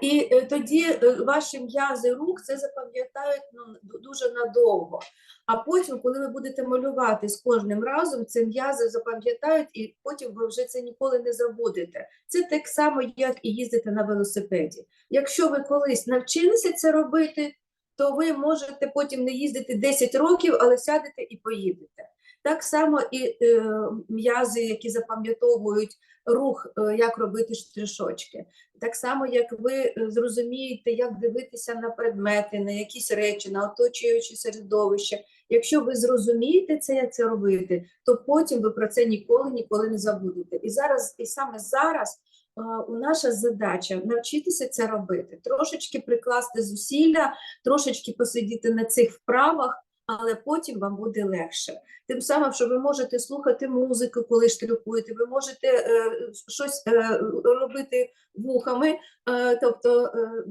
І е, тоді е, ваші м'язи рук це запам'ятають ну, дуже надовго. А потім, коли ви будете малювати з кожним разом, це м'язи запам'ятають, і потім ви вже це ніколи не забудете. Це так само, як і їздити на велосипеді. Якщо ви колись навчилися це робити, то ви можете потім не їздити 10 років, але сядете і поїдете. Так само і е, м'язи, які запам'ятовують рух, е, як робити штришочки. Так само, як ви е, зрозумієте, як дивитися на предмети, на якісь речі, на оточуюче середовище. Якщо ви зрозумієте це, як це робити, то потім ви про це ніколи ніколи не забудете. І зараз, і саме зараз е, у наша задача навчитися це робити, трошечки прикласти зусилля, трошечки посидіти на цих вправах, але потім вам буде легше. Тим самим, що ви можете слухати музику, коли штрихуєте, ви можете е, щось е, робити вухами, е, тобто е,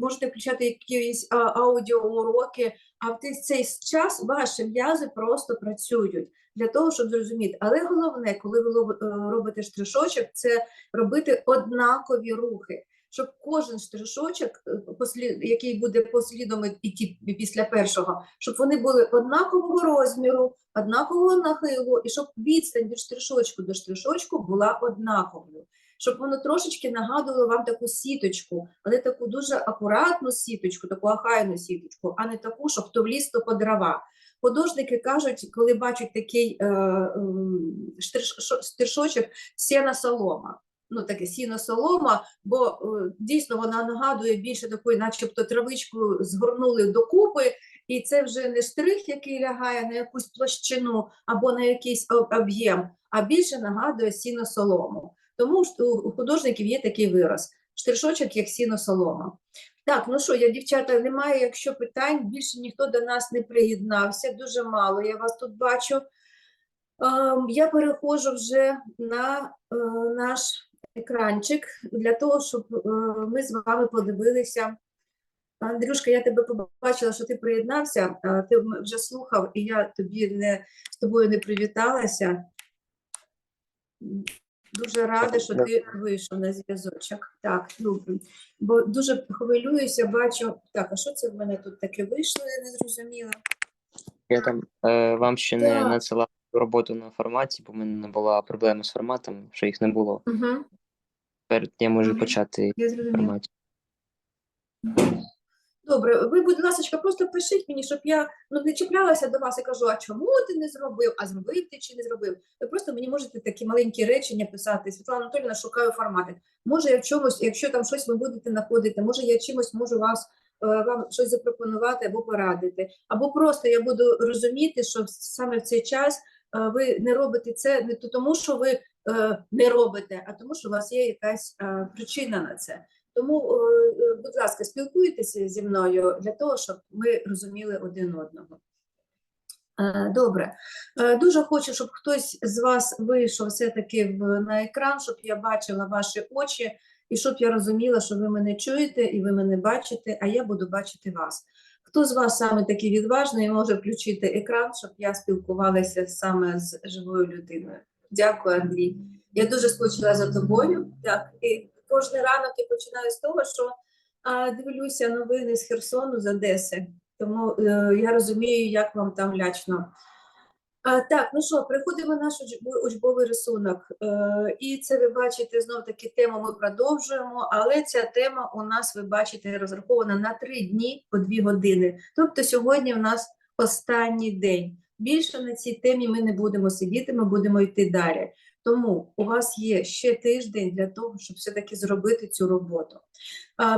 можете включати якісь а, аудіоуроки, а в цей час ваші м'язи просто працюють для того, щоб зрозуміти. Але головне, коли ви е, робите штришочок, це робити однакові рухи. Щоб кожен штришочок, е, який буде послідом іти після першого, щоб вони були однакового розміру, однакового нахилу, і щоб відстань від штришочку до штришочку була однаковою, щоб воно трошечки нагадувало вам таку сіточку, але таку дуже акуратну сіточку, таку ахайну сіточку, а не таку, що хто вліз, то по дрова. Художники кажуть, коли бачать такий е, шо- штришочок, сіна солома. Ну, таке сіно солома, бо е, дійсно вона нагадує більше такої, начебто травичку згорнули докупи, і це вже не штрих, який лягає на якусь площину або на якийсь об'єм, а більше нагадує сіно солому. Тому у художників є такий вираз: штришочок як сіно солома. Так, ну що, я, дівчата, немає, якщо питань, більше ніхто до нас не приєднався, дуже мало, я вас тут бачу. Ем, Я переходжу вже на е, наш екранчик для того, щоб е, ми з вами подивилися. Андрюшка, я тебе побачила, що ти приєднався, ти вже слухав, і я тобі не з тобою не привіталася. Дуже рада, що ти вийшов на зв'язочок. Так, добре. Бо дуже хвилююся, бачу. Так, а що це в мене тут таке вийшло? Я не зрозуміла. Я там е, вам ще не Так. надсилав роботу на форматі, бо в мене була проблема з форматом, що їх не було. Угу, Тепер я можу почати я зрозуміла. форматі. Добре, ви, будь ласка, просто пишіть мені, щоб я ну, не чіплялася до вас і кажу, а чому ти не зробив, а зробив ти чи не зробив. Ви просто мені можете такі маленькі речення писати. Світлана Анатоліївна, шукаю формати. Може, я в чомусь, якщо там щось ви будете знаходити, може я чимось можу вас е, вам щось запропонувати або порадити. Або просто я буду розуміти, що саме в цей час ви не робите це не то тому, що ви е, не робите, а тому, що у вас є якась е, причина на це. Тому, е, е, будь ласка, спілкуйтеся зі мною для того, щоб ми розуміли один одного. Е, Добре. Е, Дуже хочу, щоб хтось з вас вийшов все-таки на екран, щоб я бачила ваші очі і щоб я розуміла, що ви мене чуєте і ви мене бачите, а я буду бачити вас. Хто з вас саме такий відважний може включити екран, щоб я спілкувалася саме з живою людиною? Дякую, Андрій. Я дуже скучила за тобою. Так, і кожен ранок я починаю з того, що а, дивлюся новини з Херсону з Одеси. Тому е, я розумію, як вам там лячно. А, так, ну що, приходимо на наш учбовий рисунок. Е, і це ви бачите знов таки тему ми продовжуємо, але ця тема у нас, ви бачите, розрахована на три дні по дві години. Тобто сьогодні у нас останній день. Більше на цій темі ми не будемо сидіти, ми будемо йти далі. Тому у вас є ще тиждень для того, щоб все-таки зробити цю роботу.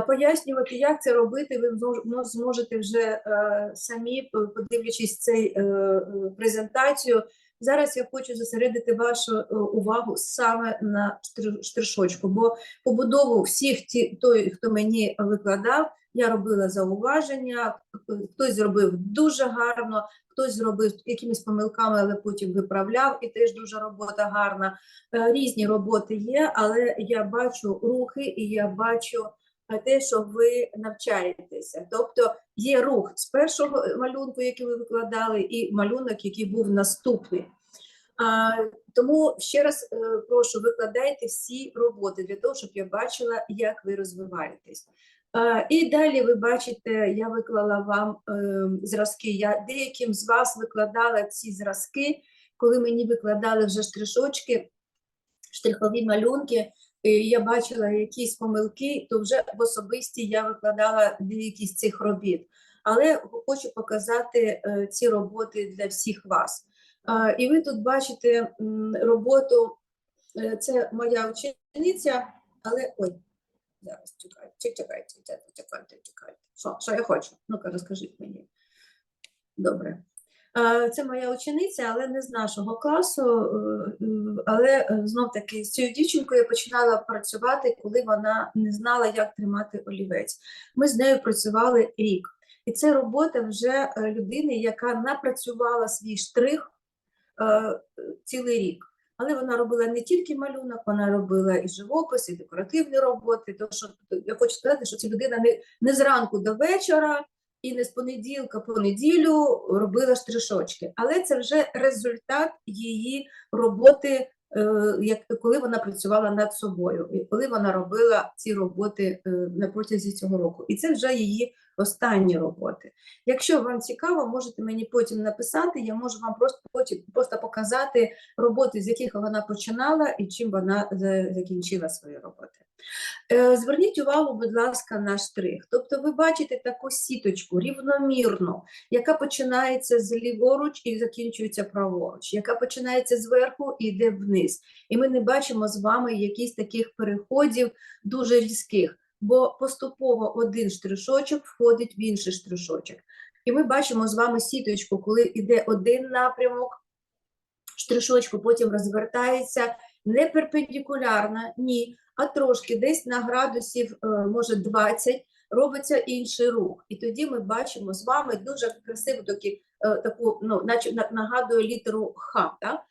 Пояснювати, як це робити, ви ну, зможете вже е, самі, подивлячись цей е, е, презентацію. Зараз я хочу зосередити вашу е, увагу саме на штри- штришочку, бо побудову всіх ті, той, хто мені викладав, я робила зауваження, е, хтось зробив дуже гарно, хтось зробив якимись помилками, але потім виправляв, і теж дуже робота гарна. Е, Різні роботи є, але я бачу рухи і я бачу те, що ви навчаєтеся. Тобто є рух з першого малюнку, який ви викладали, і малюнок, який був наступний. Тому ще раз е, прошу викладайте всі роботи для того, щоб я бачила, як ви розвиваєтесь. І далі ви бачите, я виклала вам е, зразки. Я деяким з вас викладала ці зразки, коли мені викладали вже штришочки, штрихові малюнки. Я бачила якісь помилки, то вже в особисті я викладала деякі з цих робіт. Але хочу показати е, ці роботи для всіх вас. І ви тут бачите роботу, е, це моя учениця, але ой, зараз чекайте, чекайте, чекайте, чекайте, чекайте. Що, що я хочу? Ну-ка, розкажіть мені. Добре. А, Це моя учениця, але не з нашого класу. е, е, Але знов таки з цією дівчинкою я починала працювати, коли вона не знала, як тримати олівець. Ми з нею працювали рік. І це робота вже е, людини, яка напрацювала свій штрих е, цілий рік. Але вона робила не тільки малюнок, вона робила і живопис, і декоративні роботи. Тому що я хочу сказати, що ця людина не, не зранку до вечора і не з понеділка по неділю робила штришочки. Але це вже результат її роботи, е, як коли вона працювала над собою, і коли вона робила ці роботи е, на протязі цього року. І це вже її останні роботи. Якщо вам цікаво, можете мені потім написати, я можу вам просто потім просто показати роботи, з яких вона починала і чим вона закінчила свої роботи. Е, Зверніть увагу, будь ласка, на штрих. Тобто ви бачите таку сіточку рівномірну, яка починається з ліворуч і закінчується праворуч, яка починається зверху і йде вниз. І ми не бачимо з вами якісь таких переходів дуже різких бо поступово один штришочок входить в інший штришочок. І ми бачимо з вами сіточку, коли йде один напрямок штришочку, потім розвертається не перпендикулярно, ні, а трошки десь на градусів, е, може 20, робиться інший рух. І тоді ми бачимо з вами дуже красиву е, таку, ну, наче на- нагадує літеру Х, да?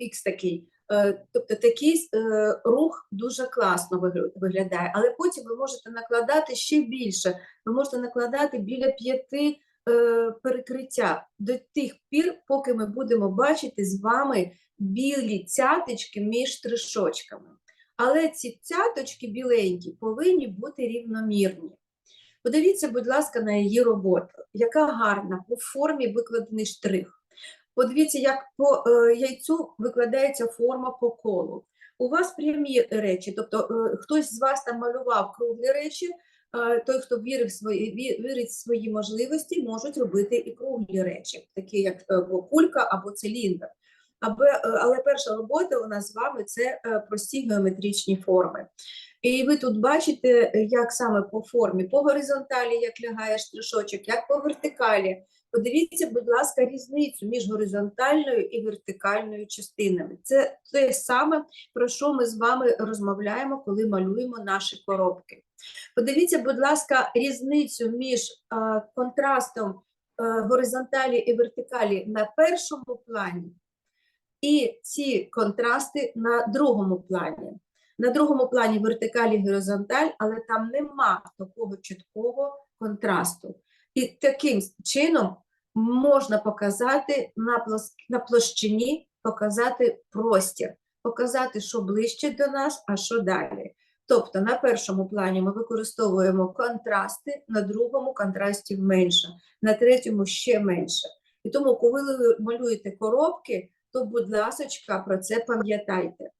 Х такий. Е, Тобто такий е, рух дуже класно виглядає, але потім ви можете накладати ще більше. Ви можете накладати біля п'яти е, перекриття до тих пір, поки ми будемо бачити з вами білі цяточки між штришочками. Але ці цяточки біленькі повинні бути рівномірні. Подивіться, будь ласка, на її роботу, яка гарна по формі викладений штрих. Подивіться, як по е, яйцю викладається форма по колу. У вас прямі речі, тобто е, хтось з вас там малював круглі речі, е, той, хто вірив свої, вірить в свої можливості, можуть робити і круглі речі, такі як або кулька або циліндр. Але перша робота у нас з вами це прості геометричні форми. І ви тут бачите, як саме по формі, по горизонталі, як лягає штришочок, як по вертикалі. Подивіться, будь ласка, різницю між горизонтальною і вертикальною частинами. Це те саме, про що ми з вами розмовляємо, коли малюємо наші коробки. Подивіться, будь ласка, різницю між е, контрастом е, горизонталі і вертикалі на першому плані і ці контрасти на другому плані. На другому плані вертикаль і горизонталь, але там нема такого чіткого контрасту. І таким чином можна показати на, площині, показати простір, показати, що ближче до нас, а що далі. Тобто на першому плані ми використовуємо контрасти, на другому контрастів менше, на третьому ще менше. І тому, коли ви малюєте коробки, то, будь ласочка, про це пам'ятайте.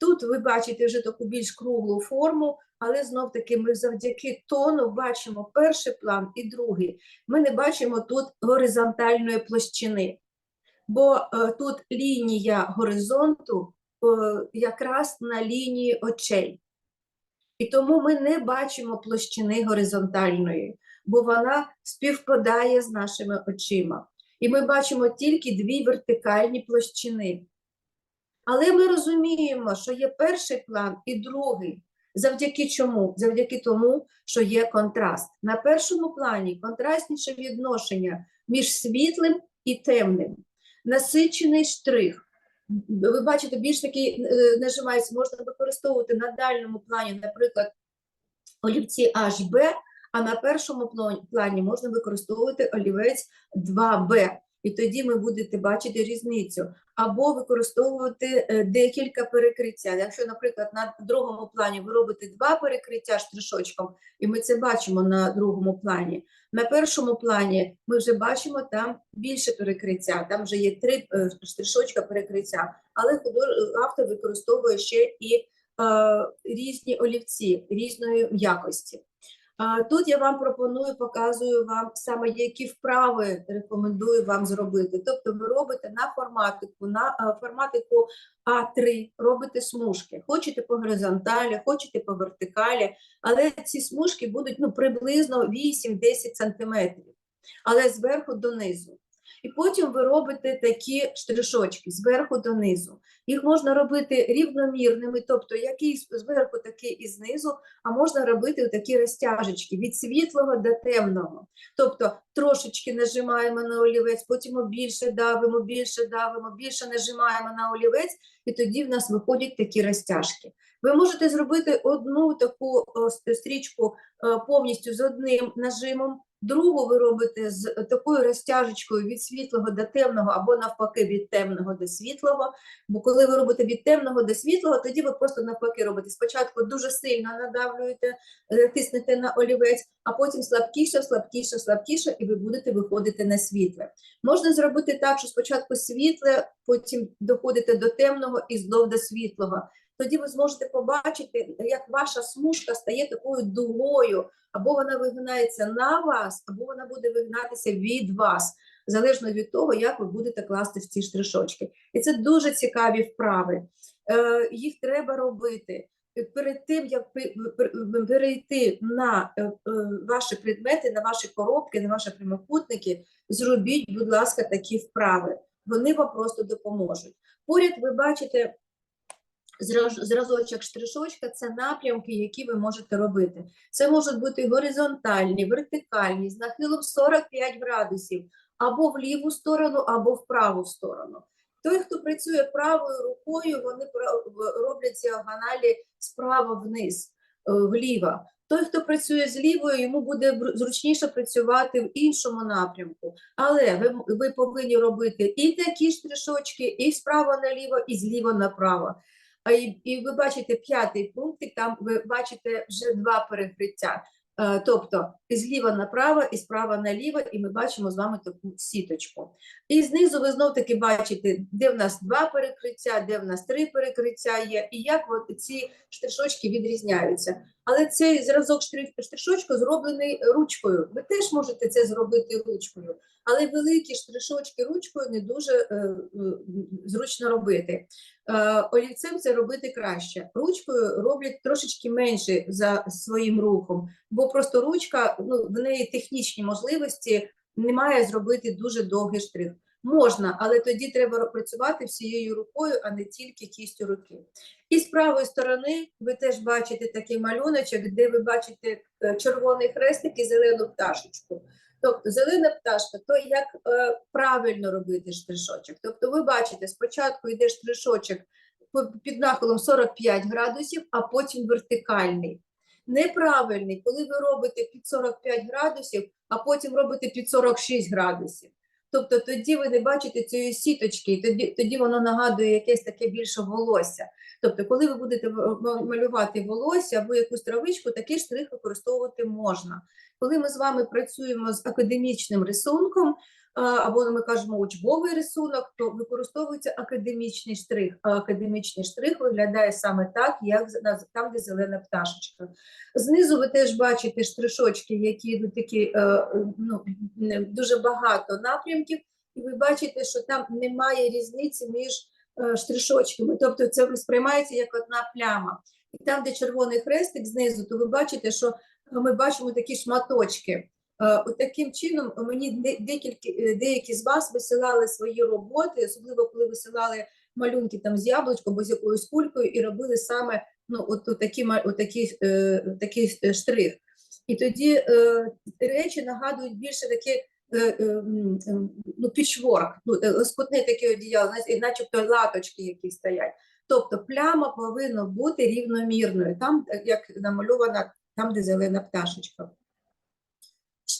Тут ви бачите вже таку більш круглу форму, але знов таки ми завдяки тону бачимо перший план і другий. Ми не бачимо тут горизонтальної площини, бо е, тут лінія горизонту е, якраз на лінії очей. І тому ми не бачимо площини горизонтальної, бо вона співпадає з нашими очима. І ми бачимо тільки дві вертикальні площини. Але ми розуміємо, що є перший план і другий. Завдяки чому? Завдяки тому, що є контраст. На першому плані контрастніше відношення між світлим і темним, насичений штрих. Ви бачите, більш такий е, нажимається, можна використовувати на дальньому плані, наприклад, олівці HB, а на першому плані- можна використовувати олівець 2B. І тоді ми будете бачити різницю. Або використовувати е, декілька перекриття. Якщо, наприклад, на другому плані ви робите два перекриття штришочком, і ми це бачимо на другому плані. На першому плані ми вже бачимо там більше перекриття, там вже є три е, штришочка перекриття, але автор використовує ще і е, різні олівці різної якості. Тут я вам пропоную, показую вам саме які вправи рекомендую вам зробити. Тобто ви робите на форматику, на е, форматику А3, робите смужки. Хочете по горизонталі, хочете по вертикалі, але ці смужки будуть ну, приблизно 8-10 сантиметрів, але зверху донизу. І потім ви робите такі штришочки зверху донизу. Їх можна робити рівномірними, тобто який зверху, такий і знизу, а можна робити такі розтяжечки від світлого до темного. Тобто трошечки нажимаємо на олівець, потім більше давимо, більше давимо, більше нажимаємо на олівець, і тоді в нас виходять такі розтяжки. Ви можете зробити одну таку стрічку е, повністю з одним нажимом, другу ви робите з такою розтяжечкою від світлого до темного, або навпаки від темного до світлого. Бо коли ви робите від темного до світлого, тоді ви просто навпаки робите. Спочатку дуже сильно надавлюєте, е, тиснете на олівець, а потім слабкіше, слабкіше, слабкіше, і ви будете виходити на світле. Можна зробити так, що спочатку світле, потім доходите до темного і знов до світлого. Тоді ви зможете побачити, як ваша смужка стає такою дугою, або вона вигинається на вас, або вона буде вигинатися від вас, залежно від того, як ви будете класти в ці штришочки. І це дуже цікаві вправи. Е, їх треба робити. Перед тим, як перейти на е, е, ваші предмети, на ваші коробки, на ваші прямокутники, зробіть, будь ласка, такі вправи. Вони вам просто допоможуть. Поряд ви бачите зразочок штришочка це напрямки, які ви можете робити. Це можуть бути горизонтальні, вертикальні, з нахилом 45 градусів, або в ліву сторону, або в праву сторону. Той, хто працює правою рукою, вони роблять діагоналі справа вниз, е, вліво. Той, хто працює з лівою, йому буде зручніше працювати в іншому напрямку. Але ви, ви повинні робити і такі штришочки, і справа наліво, і зліва направо. І, і ви бачите п'ятий пунктик, там ви бачите вже два перекриття. Е, Тобто і зліва направо, і справа наліво, і ми бачимо з вами таку сіточку. І знизу ви знов таки бачите, де в нас два перекриття, де в нас три перекриття є, і як от ці штришочки відрізняються. Але цей зразок штри- штришочку зроблений ручкою. Ви теж можете це зробити ручкою, але великі штришочки ручкою не дуже е, е, зручно робити. Е, олівцем це робити краще. Ручкою роблять трошечки менше за своїм рухом, бо просто ручка, ну, в неї технічні можливості немає зробити дуже довгий штрих. Можна, але тоді треба працювати всією рукою, а не тільки кістю руки. І з правої сторони ви теж бачите такий малюночок, де ви бачите е, червоний хрестик і зелену пташечку. Тобто зелена пташка, то як е, правильно робити штришочок. Тобто ви бачите, спочатку йде штришочок під нахилом 45 градусів, а потім вертикальний. Неправильний, коли ви робите під 45 градусів, а потім робите під 46 градусів. Тобто тоді ви не бачите цієї сіточки, і тоді, тоді воно нагадує якесь таке більше волосся. Тобто, коли ви будете малювати волосся або якусь травичку, такий штрих використовувати можна. Коли ми з вами працюємо з академічним рисунком, або ми кажемо учбовий рисунок, то використовується академічний штрих. А академічний штрих виглядає саме так, як там, де зелена пташечка. Знизу ви теж бачите штришочки, які йдуть такі е, е, ну, дуже багато напрямків, і ви бачите, що там немає різниці між е, штришочками. Тобто це сприймається як одна пляма. І там, де червоний хрестик знизу, то ви бачите, що ми бачимо такі шматочки. Е, От таким чином мені декілька, е, деякі з вас висилали свої роботи, особливо коли висилали малюнки там з яблучком або з якоюсь кулькою, і робили саме ну, от, от такі, от такі, е, такий е, штрих. І тоді е, речі нагадують більше такі е, е, ну, пічворк, ну, е, лоскутне таке одіяло, начебто латочки, які стоять. Тобто пляма повинна бути рівномірною, там, е, як намальована, там, де зелена пташечка.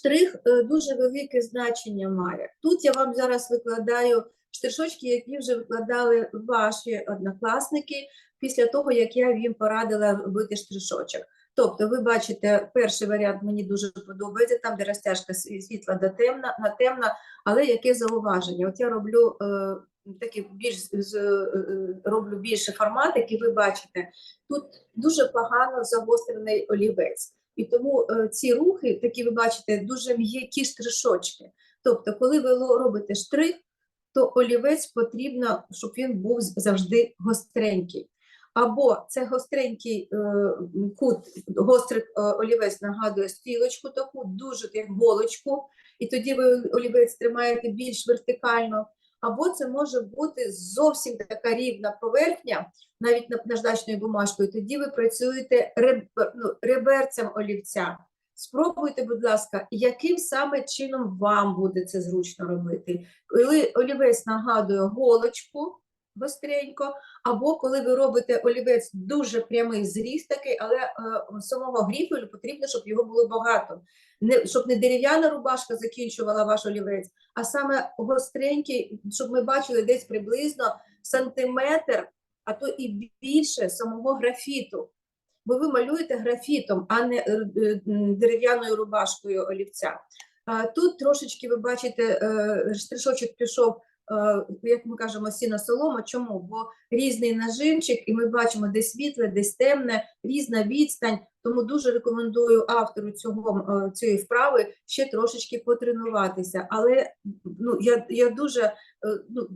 Штрих е, дуже велике значення має. Тут я вам зараз викладаю штришочки, які вже викладали ваші однокласники після того, як я їм порадила робити штришочок. Тобто, ви бачите, перший варіант мені дуже подобається, там, де розтяжка світла до темна, на темна, але яке зауваження? От я роблю е, такий більш з- е, роблю більше формат, який ви бачите. Тут дуже погано загострений олівець. І тому е, ці рухи, такі ви бачите, дуже м'які штришочки. Тобто, коли ви робите штрих, то олівець потрібно, щоб він був завжди гостренький. Або це гостренький е, кут, гострий е, олівець нагадує стрілочку таку, дуже як голочку, і тоді ви олівець тримаєте більш вертикально. Або це може бути зовсім така рівна поверхня, навіть наждачною бумажкою, тоді ви працюєте ну, реберцем олівця. Спробуйте, будь ласка, яким саме чином вам буде це зручно робити. Коли олівець нагадує голочку гостренько, або коли ви робите олівець дуже прямий зріз такий, але е, самого гріфелю потрібно, щоб його було багато. Не, щоб не дерев'яна рубашка закінчувала ваш олівець, а саме гостренький, щоб ми бачили десь приблизно сантиметр, а то і більше самого графіту. Бо ви малюєте графітом, а не е, дерев'яною рубашкою олівця. Тут трошечки ви бачите, е, штришочок пішов, як ми кажемо, сіна солома. Чому? Бо різний нажимчик, і ми бачимо, де світле, десь темне, різна відстань. Тому дуже рекомендую автору цього, е, цієї вправи ще трошечки потренуватися. Але ну, я, я дуже е, ну,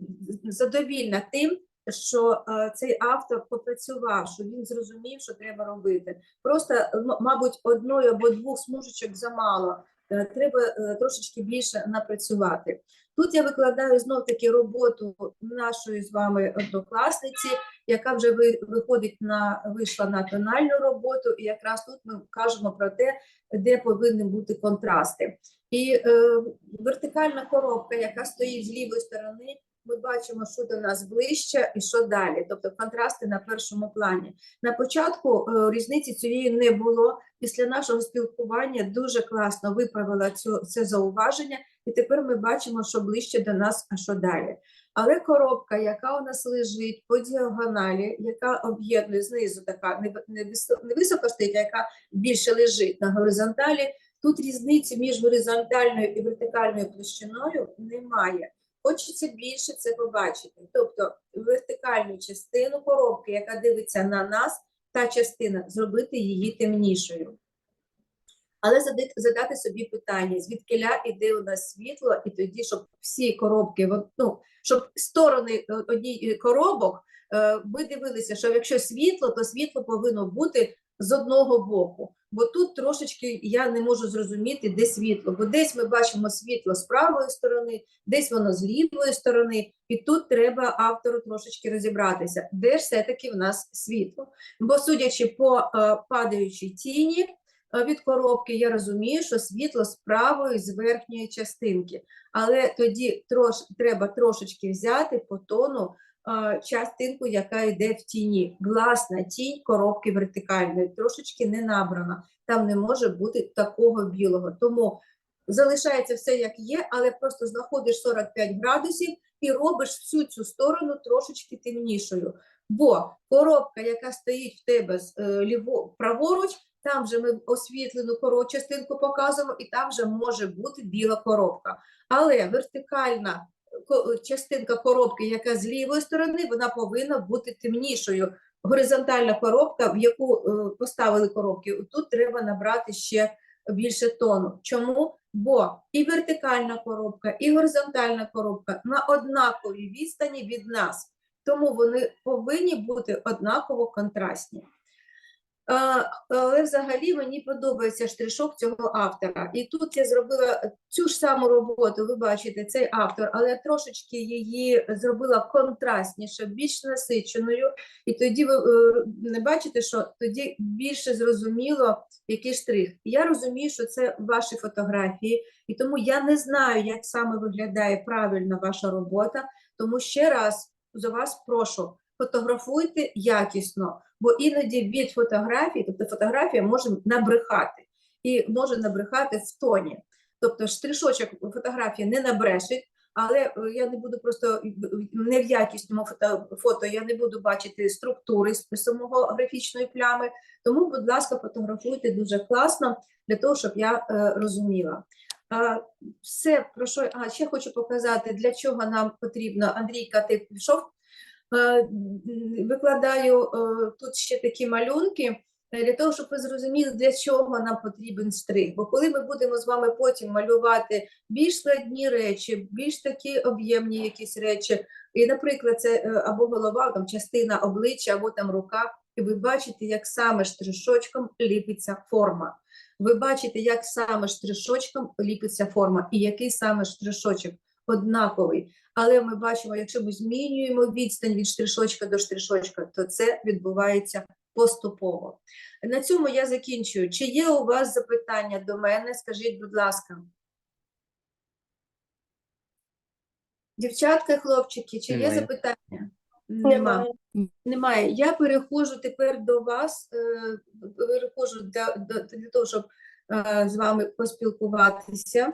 задовільна тим, що е, цей автор попрацював, що він зрозумів, що треба робити. Просто, мабуть, одної або двох смужечок замало. Е, Треба е, трошечки більше напрацювати. Тут я викладаю знов таки роботу нашої з вами однокласниці, яка вже ви- виходить на вийшла на тональну роботу, і якраз тут ми кажемо про те, де повинні бути контрасти. І е, вертикальна коробка, яка стоїть з лівої сторони, ми бачимо, що до нас ближче і що далі, тобто контрасти на першому плані. На початку е, різниці цієї не було. Після нашого спілкування дуже класно виправила цю, це зауваження, і тепер ми бачимо, що ближче до нас, а що далі. Але коробка, яка у нас лежить по діагоналі, яка об'єднує знизу, така не, стоїть, яка більше лежить на горизонталі, тут різниці між горизонтальною і вертикальною площиною немає. Хочеться більше це побачити. Тобто вертикальну частину коробки, яка дивиться на нас, та частина, зробити її темнішою. Але задати, собі питання, звідкиля іде у нас світло, і тоді, щоб всі коробки, ну, щоб сторони е, одній коробок, е, ми дивилися, що якщо світло, то світло повинно бути з одного боку. Бо тут трошечки я не можу зрозуміти, де світло. Бо десь ми бачимо світло з правої сторони, десь воно з лівої сторони, і тут треба автору трошечки розібратися, де ж все-таки в нас світло. Бо судячи по е, падаючій тіні е, від коробки, я розумію, що світло з правої, з верхньої частинки. Але тоді трош, треба трошечки взяти по тону частинку, яка йде в тіні. Власна тінь коробки вертикальної, трошечки не набрана. Там не може бути такого білого. Тому залишається все як є, але просто знаходиш 45 градусів і робиш всю цю сторону трошечки темнішою. Бо коробка, яка стоїть в тебе з е, ліво, праворуч, там вже ми освітлену частинку показуємо, і там вже може бути біла коробка. Але вертикальна частинка коробки, яка з лівої сторони, вона повинна бути темнішою. Горизонтальна коробка, в яку е, поставили коробки, тут треба набрати ще більше тону. Чому? Бо і вертикальна коробка, і горизонтальна коробка на однаковій відстані від нас. Тому вони повинні бути однаково контрастні. Е, Але взагалі мені подобається штришок цього автора. І тут я зробила цю ж саму роботу, ви бачите, цей автор, але трошечки її зробила контрастніше, більш насиченою. І тоді ви е, не бачите, що тоді більше зрозуміло, який штрих. Я розумію, що це ваші фотографії, і тому я не знаю, як саме виглядає правильно ваша робота. Тому ще раз за вас прошу, фотографуйте якісно, бо іноді від фотографії, тобто фотографія може набрехати і може набрехати в тоні. Тобто штришочок фотографії не набрешить, але е, я не буду просто не в якісному фото, фото, я не буду бачити структури самого графічної плями. Тому, будь ласка, фотографуйте дуже класно для того, щоб я е, розуміла. А, все про що а ще хочу показати, для чого нам потрібно. Андрійка, ти пішов. Викладаю е, тут ще такі малюнки е, для того, щоб ви зрозуміли, для чого нам потрібен штрих. Бо коли ми будемо з вами потім малювати більш складні речі, більш такі об'ємні якісь речі, і, наприклад, це е, або голова, там частина обличчя, або там рука, і ви бачите, як саме штришочком ліпиться форма. Ви бачите, як саме штришочком ліпиться форма, і який саме штришочок однаковий. Але ми бачимо, якщо ми змінюємо відстань від штришочка до штришочка, то це відбувається поступово. На цьому я закінчую. Чи є у вас запитання до мене? Скажіть, будь ласка. Дівчатка, хлопчики, чи є запитання? Нема. Немає. Я переходжу тепер до вас, е, переходжу для, для того, щоб е, з вами поспілкуватися.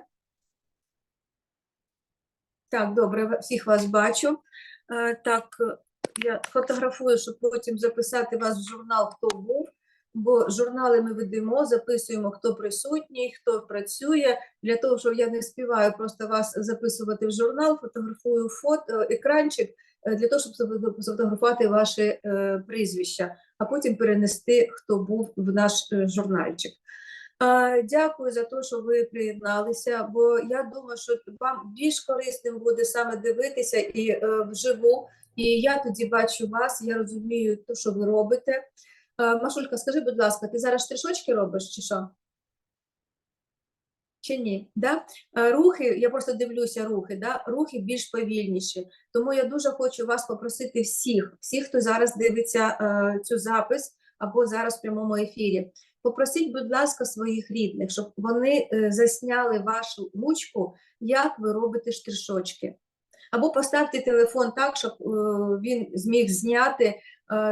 Так, добре, всіх вас бачу. Е, Так, е, я фотографую, щоб потім записати вас в журнал, хто був, бо журнали ми ведемо, записуємо, хто присутній, хто працює. Для того, щоб я не співаю просто вас записувати в журнал, фотографую фото, екранчик, е, для того, щоб зафото- сфотографувати ваші е, прізвища, а потім перенести, хто був в наш е, журнальчик. Дякую за те, що ви приєдналися, бо я думаю, що вам більш корисним буде саме дивитися і е, вживу. І я тоді бачу вас, я розумію те, що ви робите. Машулька, скажи, будь ласка, ти зараз штришочки робиш чи що? Чи ні? Да? Е, Рухи, я просто дивлюся рухи, да? рухи більш повільніші. Тому я дуже хочу вас попросити всіх, всіх, хто зараз дивиться е, цю запис або зараз в прямому ефірі. Попросіть, будь ласка, своїх рідних, щоб вони е, засняли вашу ручку, як ви робите штришочки. Або поставте телефон так, щоб е, він зміг зняти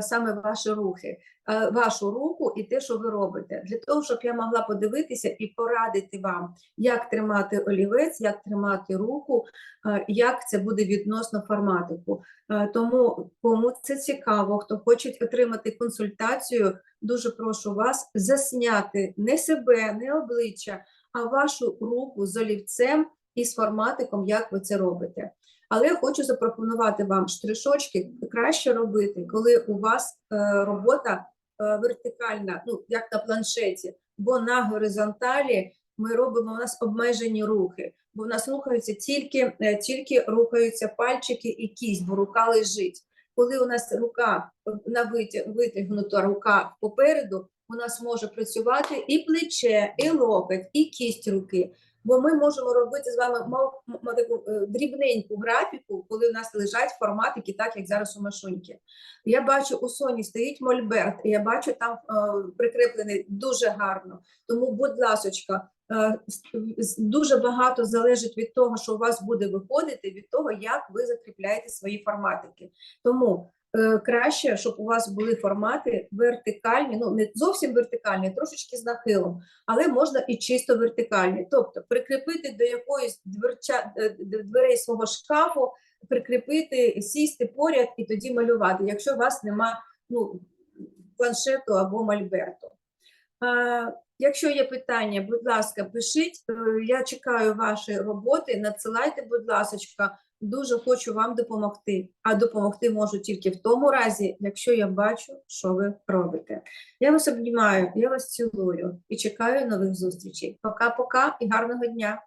саме ваші рухи, е, вашу руку і те, що ви робите, для того, щоб я могла подивитися і порадити вам, як тримати олівець, як тримати руку, е, як це буде відносно форматику. Е, Тому кому це цікаво, хто хоче отримати консультацію, дуже прошу вас засняти не себе, не обличчя, а вашу руку з олівцем і з форматиком, як ви це робите. Але я хочу запропонувати вам штришочки краще робити, коли у вас е, робота е, вертикальна, ну як на планшеті, бо на горизонталі ми робимо у нас обмежені рухи, бо в нас рухаються тільки, е, тільки рухаються пальчики і кість, бо рука лежить. Коли у нас рука на витягнута рука попереду, у нас може працювати і плече, і локоть, і кість руки. Бо ми можемо робити з вами мал- м- м- таку е, дрібненьку графіку, коли у нас лежать форматики, так як зараз у машуньки. Я бачу, у Соні стоїть мольберт, і я бачу там е, прикріплений дуже гарно. Тому, будь ласочка, е, дуже багато залежить від того, що у вас буде виходити, від того, як ви закріпляєте свої форматики. Тому краще, щоб у вас були формати вертикальні, ну не зовсім вертикальні, трошечки з нахилом, але можна і чисто вертикальні. Тобто прикріпити до якоїсь дверча, е, дверей свого шкафу, прикріпити, сісти поряд і тоді малювати, якщо у вас нема ну, планшету або мольберту. Якщо є питання, будь ласка, пишіть. Е, Я чекаю ваші роботи. Надсилайте, будь ласка. Дуже хочу вам допомогти. А допомогти можу тільки в тому разі, якщо я бачу, що ви робите. Я вас обнімаю, я вас цілую і чекаю нових зустрічей. Пока-пока і гарного дня.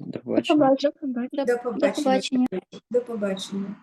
До До побачення. До побачення. До побачення.